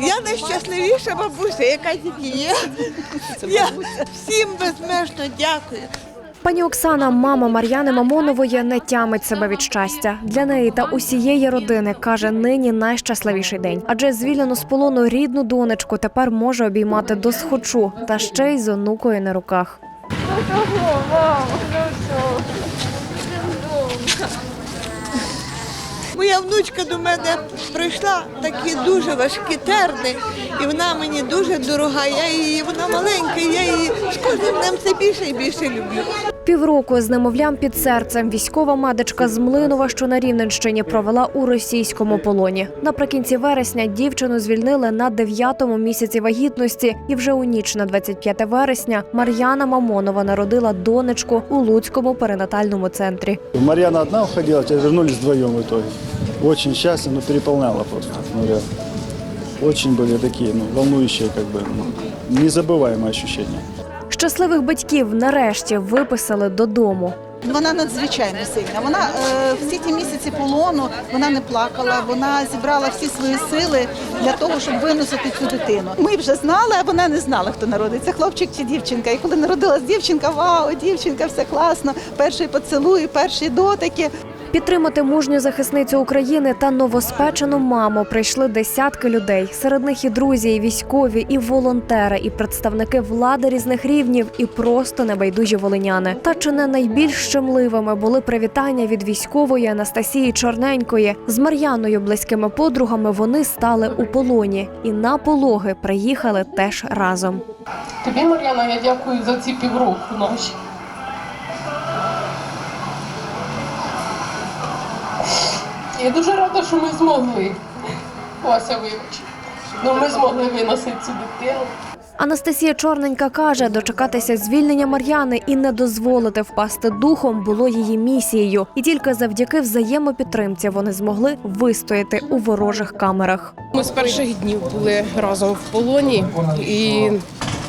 Я найщасливіша бабуся, яка тільки є. Я всім безмежно дякую. Пані Оксана, мама Мар'яни Мамонової, не тямить себе від щастя. Для неї та усієї родини каже, нині найщасливіший день, адже звільнену з полону рідну донечку тепер може обіймати до схочу, та ще й з онукою на руках. Моя внучка до мене прийшла такі дуже важкі терни, і вона мені дуже дорога. Я її, вона маленька, я її з кожним днем все більше і більше люблю. Півроку з немовлям під серцем військова медичка з Млинова, що на Рівненщині, провела у російському полоні. Наприкінці вересня дівчину звільнили на дев'ятому місяці вагітності, і вже у ніч на 25 вересня Мар'яна Мамонова народила донечку у Луцькому перинатальному центрі. Марьяна одна уходила, теперь вернулись вдвоем в итоге. Очень счастливо, но переполняло просто. Ну, реально. Очень были такие ну, волнующие, как бы, ну, незабываемые ощущения. Щасливих батьків нарешті виписали додому. Вона надзвичайно сильна. Вона е, всі ті місяці полону вона не плакала. Вона зібрала всі свої сили для того, щоб виносити цю дитину. Ми вже знали, а вона не знала, хто народиться, хлопчик чи дівчинка. І коли народилась дівчинка, вау, дівчинка, все класно. Перший поцілуй, перші дотики. Підтримати мужню захисницю України та новоспечену маму прийшли десятки людей. Серед них і друзі, і військові, і волонтери, і представники влади різних рівнів, і просто небайдужі волиняни. Та чи не найбільш щемливими були привітання від військової Анастасії Чорненької з Мар'яною близькими подругами. Вони стали у полоні і на пологи приїхали теж разом. Тобі, Мар'яна, я дякую за ці півроку наші. Я дуже рада, що ми змогли. Вася, вибач. Ну, ми змогли виносити цю дитину. Анастасія Чорненька каже, дочекатися звільнення Мар'яни і не дозволити впасти духом було її місією, і тільки завдяки взаємопідтримці вони змогли вистояти у ворожих камерах. Ми з перших днів були разом в полоні і.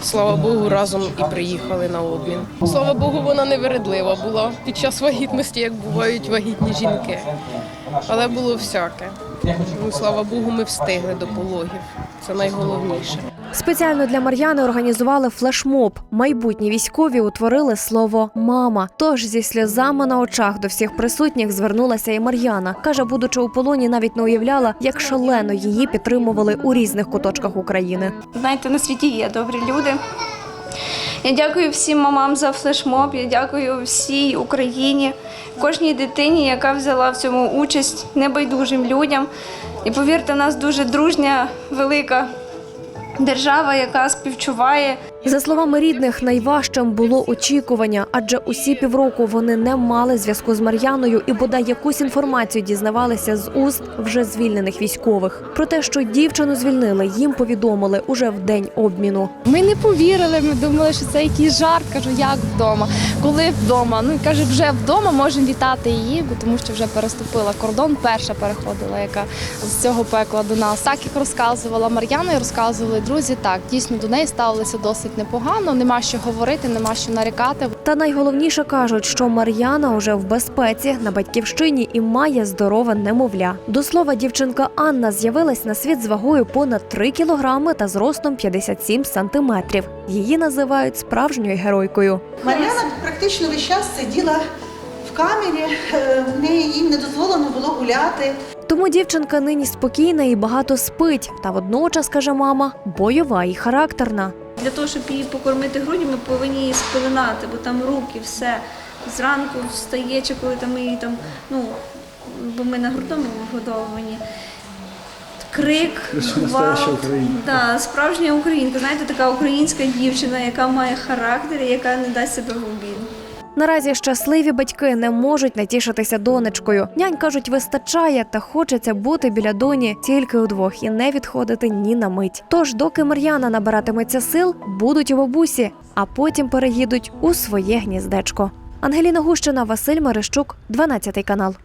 Слава Богу, разом і приїхали на обмін. Слава Богу, вона невередлива була під час вагітності, як бувають вагітні жінки. Але було всяке. Ну, слава Богу, ми встигли до пологів. Це найголовніше. Спеціально для Мар'яни організували флешмоб. Майбутні військові утворили слово мама. Тож зі сльозами на очах до всіх присутніх звернулася і Мар'яна. каже, будучи у полоні, навіть не уявляла, як шалено її підтримували у різних куточках України. Знаєте, на світі є добрі люди. Я дякую всім мамам за флешмоб. Я дякую всій Україні, кожній дитині, яка взяла в цьому участь, небайдужим людям. І повірте, в нас дуже дружня, велика держава, яка співчуває. За словами рідних, найважчим було очікування, адже усі півроку вони не мали зв'язку з Мар'яною і бодай якусь інформацію дізнавалися з уст вже звільнених військових. Про те, що дівчину звільнили, їм повідомили уже в день обміну. Ми не повірили, ми думали, що це якийсь жарт. Кажу, як вдома? Коли вдома? Ну каже, вже вдома можемо вітати її, бо тому що вже переступила кордон, перша переходила, яка з цього пекла до нас. Так як розказувала Мар'яна і розказували друзі, так дійсно до неї ставилися досить непогано. Нема що говорити, нема що нарікати. Та найголовніше кажуть, що Мар'яна уже в безпеці на батьківщині і має здорове немовля. До слова, дівчинка Анна з'явилась на світ з вагою понад 3 кілограми та зростом 57 сантиметрів. Її називають справжньою геройкою. Мар'яна практично весь час сиділа в камері, е, в неї їй не дозволено було гуляти. Тому дівчинка нині спокійна і багато спить. Та водночас каже мама, бойова і характерна. Для того, щоб її покормити груддю, ми повинні її спеленати, бо там руки, все. Зранку встає, чи коли там ми її там, ну, бо ми на грудному вигодовувані. Крик, гвалт. Да, справжня українка. Знаєте, така українська дівчина, яка має характер і яка не дасть себе в обіду. Наразі щасливі батьки не можуть натішитися донечкою. Нянь кажуть, вистачає та хочеться бути біля доні тільки удвох і не відходити ні на мить. Тож, доки Мар'яна набиратиметься сил, будуть у бабусі, а потім переїдуть у своє гніздечко. Ангеліна Гущина, Василь Мерещук, 12 канал.